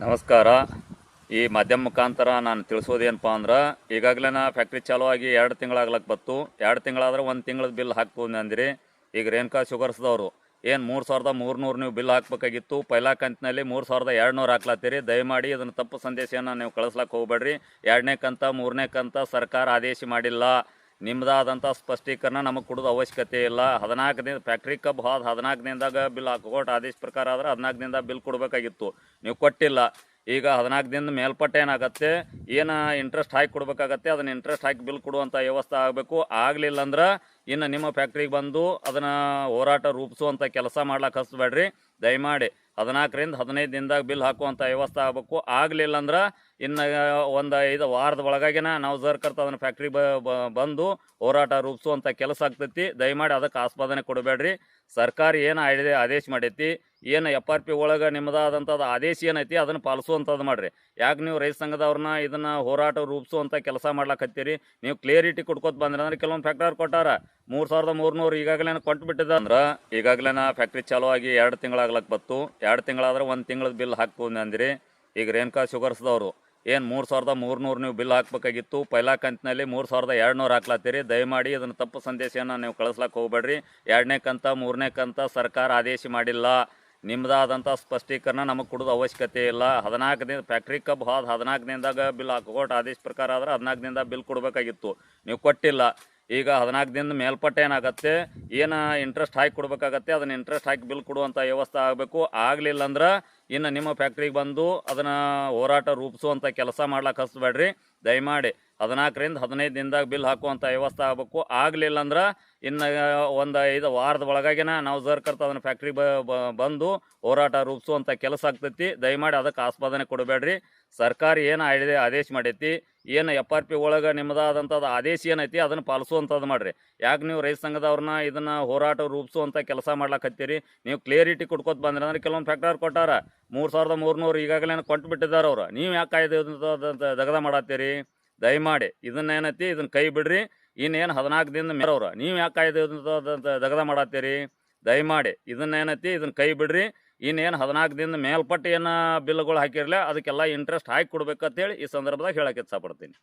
ನಮಸ್ಕಾರ. ಈ ಮಾಧ್ಯಮ ಮುಖಾಂತರ ನಾನು ತಿಳಿಸೋದೇನಪ್ಪ ಅಂದ್ರೆ, ಈಗಾಗಲೇ ನಾ ಫ್ಯಾಕ್ಟ್ರಿ ಚಾಲೂ ಆಗಿ ಎರಡು ತಿಂಗಳಾಗ್ಲಕ್ಕೆ ಬತ್ತು. ಎರಡು ತಿಂಗಳಾದ್ರೆ ಒಂದು ತಿಂಗಳದ ಬಿಲ್ ಹಾಕ್ಬೋದು ಅಂದಿರಿ. ಈಗ ರೇಣುಕಾ ಶುಗರ್ಸ್ದವರು ಏನು ಮೂರು ಸಾವಿರದ ಮೂರ್ನೂರು ನೀವು ಬಿಲ್ ಹಾಕ್ಬೇಕಾಗಿತ್ತು. ಪೈಲಾ ಕಂತಿನಲ್ಲಿ ಮೂರು ಸಾವಿರದ ಎರಡುನೂರು ಹಾಕ್ಲತ್ತೀರಿ. ದಯಮಾಡಿ ಇದನ್ನು ತಪ್ಪು ಸಂದೇಶವನ್ನು ನೀವು ಕಳಿಸ್ಲಕ್ಕೆ ಹೋಗ್ಬೇಡ್ರಿ. ಎರಡನೇ ಕಂತ, ಮೂರನೇ ಕಂತ ಸರ್ಕಾರ ಆದೇಶ ಮಾಡಿಲ್ಲ. ನಿಮ್ಮದಾದಂಥ ಸ್ಪಷ್ಟೀಕರಣ ನಮಗೆ ಕೊಡೋದು ಅವಶ್ಯಕತೆ ಇಲ್ಲ. ಹದಿನಾಲ್ಕು ದಿನ ಫ್ಯಾಕ್ಟ್ರಿ ಕಬ್ಬು ಹೋದ ಹದಿನಾಲ್ಕು ದಿನದಾಗ ಬಿಲ್ ಹಾಕೋಟ್ ಆದೇಶ ಪ್ರಕಾರ ಆದರೆ ಹದಿನಾಲ್ಕು ದಿನದಾಗ ಬಿಲ್ ಕೊಡಬೇಕಾಗಿತ್ತು. ನೀವು ಕೊಟ್ಟಿಲ್ಲ. ಈಗ ಹದಿನಾಲ್ಕು ದಿನದ ಮೇಲ್ಪಟ್ಟ ಏನಾಗತ್ತೆ? ಏನು ಇಂಟ್ರೆಸ್ಟ್ ಹಾಕಿ ಕೊಡಬೇಕಾಗತ್ತೆ? ಅದನ್ನ ಇಂಟ್ರೆಸ್ಟ್ ಹಾಕಿ ಬಿಲ್ ಕೊಡುವಂಥ ವ್ಯವಸ್ಥೆ ಆಗಬೇಕು. ಆಗಲಿಲ್ಲ ಅಂದ್ರೆ ಇನ್ನು ನಿಮ್ಮ ಫ್ಯಾಕ್ಟ್ರಿಗೆ ಬಂದು ಅದನ್ನು ಹೋರಾಟ ರೂಪಿಸುವಂಥ ಕೆಲಸ ಮಾಡ್ಲಿಕ್ಕೆ ಹಚ್ಬೇಡ್ರಿ ದಯಮಾಡಿ ಹದಿನಾಲ್ಕರಿಂದ ಹದಿನೈದು ದಿನದಾಗ ಬಿಲ್ ಹಾಕುವಂಥ ವ್ಯವಸ್ಥೆ ಆಗಬೇಕು. ಆಗಲಿಲ್ಲ ಅಂದ್ರೆ ಇನ್ನು ಒಂದು ಐದು ವಾರದ ಒಳಗಾಗಿನ ನಾವು ಜರ್ಕರ್ತ ಅದನ್ನು ಫ್ಯಾಕ್ಟ್ರಿ ಬಂದು ಹೋರಾಟ ರೂಪಿಸುವಂಥ ಕೆಲಸ ಆಗ್ತೈತಿ. ದಯಮಾಡಿ ಅದಕ್ಕೆ ಆಸ್ಪಾದನೆ ಕೊಡಬೇಡ್ರಿ. ಸರ್ಕಾರ ಏನು ಆಯ್ದೆ, ಆದೇಶ ಮಾಡೈತಿ. ಏನು ಎಫ್ ಆರ್ ಪಿ ಒಳಗೆ ನಿಮ್ಮದಾದಂಥದ್ದು ಆದೇಶ ಏನೈತಿ, ಅದನ್ನು ಪಾಲಿಸುವಂಥದ್ದು ಮಾಡಿರಿ. ಯಾಕೆ ನೀವು ರೈತ ಸಂಘದವ್ರನ್ನ ಇದನ್ನು ಹೋರಾಟ ರೂಪಿಸುವಂಥ ಕೆಲಸ ಮಾಡ್ಲಾಕತ್ತೀರಿ? ನೀವು ಕ್ಲಿಯರಿಟಿ ಕೊಡ್ಕೊತ ಬಂದ್ರೆ ಅಂದ್ರೆ ಕೆಲವೊಂದು ಫ್ಯಾಕ್ಟರ್ ಕೊಟ್ಟಾರ. ಮೂರು ಸಾವಿರದ ಮೂರ್ನೂರು ಈಗಾಗಲೇ ಕೊಟ್ಟು ಅಂದ್ರೆ ಈಗಾಗಲೇ ಫ್ಯಾಕ್ಟ್ರಿ ಚಾಲೂ ಆಗಿ ಎರಡು ತಿಂಗಳಾಗ್ಲಕ್ಕೆ ಬತ್ತು. ಎರಡು ತಿಂಗಳಾದ್ರೆ ಒಂದು ತಿಂಗಳದ ಬಿಲ್ ಹಾಕ್ಬೋದು ಅಂದಿರಿ. ಈಗ ರೇಣುಕಾ ಶುಗರ್ಸ್ದವರು ಏನು ಮೂರು ಸಾವಿರದ ಮೂರುನೂರು ನೀವು ಬಿಲ್ ಹಾಕಬೇಕಾಗಿತ್ತು? ಪೈಲಾ ಕಂತಿನಲ್ಲಿ ಮೂರು ಸಾವಿರದ ಎರಡುನೂರು ಹಾಕ್ಲತ್ತೀರಿ. ದಯಮಾಡಿ ಇದನ್ನು ತಪ್ಪು ಸಂದೇಶನ ನೀವು ಕಳಿಸ್ಲಕ್ಕೆ ಹೋಗ್ಬೇಡ್ರಿ. ಎರಡನೇ ಕಂತ, ಮೂರನೇ ಕಂತ ಸರ್ಕಾರ ಆದೇಶ ಮಾಡಿಲ್ಲ. ನಿಮ್ಮದಾದಂಥ ಸ್ಪಷ್ಟೀಕರಣ ನಮಗೆ ಕೊಡೋದು ಅವಶ್ಯಕತೆ ಇಲ್ಲ. ಹದಿನಾಲ್ಕು ದಿನ ಫ್ಯಾಕ್ಟ್ರಿ ಕಬ್ ಹೋದ ಹದಿನಾಲ್ಕು ದಿನದಾಗ ಬಿಲ್ ಹಾಕೋಟ್ ಆದೇಶ ಪ್ರಕಾರ ಆದ್ರೆ ಹದಿನಾಲ್ಕು ದಿನದ ಬಿಲ್ ಕೊಡಬೇಕಾಗಿತ್ತು. ನೀವು ಕೊಟ್ಟಿಲ್ಲ. ಈಗ ಹದಿನಾಲ್ಕು ದಿನದ ಮೇಲ್ಪಟ್ಟ ಏನಾಗತ್ತೆ? ಏನು ಇಂಟ್ರೆಸ್ಟ್ ಹಾಕಿ ಕೊಡಬೇಕಾಗತ್ತೆ? ಅದನ್ನ ಇಂಟ್ರೆಸ್ಟ್ ಹಾಕಿ ಬಿಲ್ ಕೊಡುವಂಥ ವ್ಯವಸ್ಥೆ ಆಗಬೇಕು. ಆಗಲಿಲ್ಲ ಅಂದ್ರೆ ಇನ್ನು ನಿಮ್ಮ ಫ್ಯಾಕ್ಟ್ರಿಗೆ ಬಂದು ಅದನ್ನು ಹೋರಾಟ ರೂಪಿಸುವಂಥ ಕೆಲಸ ಮಾಡ್ಲಿಕ್ಕೆ ಕಸ್ಬೇಡ್ರಿ ದಯಮಾಡಿ ಹದಿನಾಲ್ಕರಿಂದ ಹದಿನೈದು ದಿನದಾಗ ಬಿಲ್ ಹಾಕುವಂಥ ವ್ಯವಸ್ಥೆ ಆಗಬೇಕು. ಆಗಲಿಲ್ಲ ಅಂದ್ರೆ ಇನ್ನು ಒಂದು ಐದು ವಾರದ ಒಳಗಾಗಿನ ನಾವು ಸರ್ಕರ್ತ ಅದನ್ನು ಫ್ಯಾಕ್ಟ್ರಿ ಬಂದು ಹೋರಾಟ ರೂಪಿಸುವಂಥ ಕೆಲಸ ಆಗ್ತೈತಿ. ದಯಮಾಡಿ ಅದಕ್ಕೆ ಆಸ್ಪಾದನೆ ಕೊಡಬೇಡ್ರಿ. ಸರ್ಕಾರ ಏನು ಆಯ್ದೆ ಆದೇಶ ಮಾಡೈತಿ ಏನು ಎಫ್ ಆರ್ ಪಿ ಒಳಗೆ ನಿಮ್ಮದಾದಂಥದ್ದು ಆದೇಶ ಏನೈತಿ ಅದನ್ನು ಪಾಲಿಸುವಂಥದ್ದು ಮಾಡಿರಿ. ಯಾಕೆ ನೀವು ರೈತ ಸಂಘದವ್ರನ್ನ ಇದನ್ನು ಹೋರಾಟ ರೂಪಿಸುವಂಥ ಕೆಲಸ ಮಾಡ್ಲಕತ್ತೀರಿ? ನೀವು ಕ್ಲಿಯರಿಟಿ ಕೊಡ್ಕೊತ ಬಂದ್ರೆ ಅಂದ್ರೆ ಕೆಲವೊಂದು ಫ್ಯಾಕ್ಟರ್ ಕೊಟ್ಟಾರ. ಮೂರು ಸಾವಿರದ ಮೂರುನೂರು ಈಗಾಗಲೇ ಕೊಟ್ಟು ಬಿಟ್ಟಿದ್ದಾರೆ ಅವರು. ನೀವು ಯಾಕೆ ಕಾಯ್ದೆ ದಗದ ಮಾಡತ್ತೀರಿ? ದಯಮಾಡಿ. ಇದನ್ನ ಇದನ್ನು ಕೈ ಬಿಡ್ರಿ. ಇನ್ನೇನು ಹದಿನಾಲ್ಕು ದಿನದ ಮೇರವ್ರು ನೀವು ಯಾಕೆ ಕಾಯ್ದೆ ದಗದ ಮಾಡತ್ತೀರಿ? ದಯಮಾಡಿ. ಇದನ್ನ ಇದನ್ನು ಇದನ್ನ ಕೈ ಬಿಡ್ರಿ. ಇನ್ನೇನು ಹದಿನಾಲ್ಕು ದಿನದ ಮೇಲ್ಪಟ್ಟು ಏನು ಬಿಲ್ಗಳು ಹಾಕಿರಲಿ ಅದಕ್ಕೆಲ್ಲ ಇಂಟ್ರೆಸ್ಟ್ ಹಾಕಿ ಕೊಡ್ಬೇಕಂತೇಳಿ ಈ ಸಂದರ್ಭದಾಗ ಹೇಳಕ್ಕೆ ಇಷ್ಟಪಡ್ತೀನಿ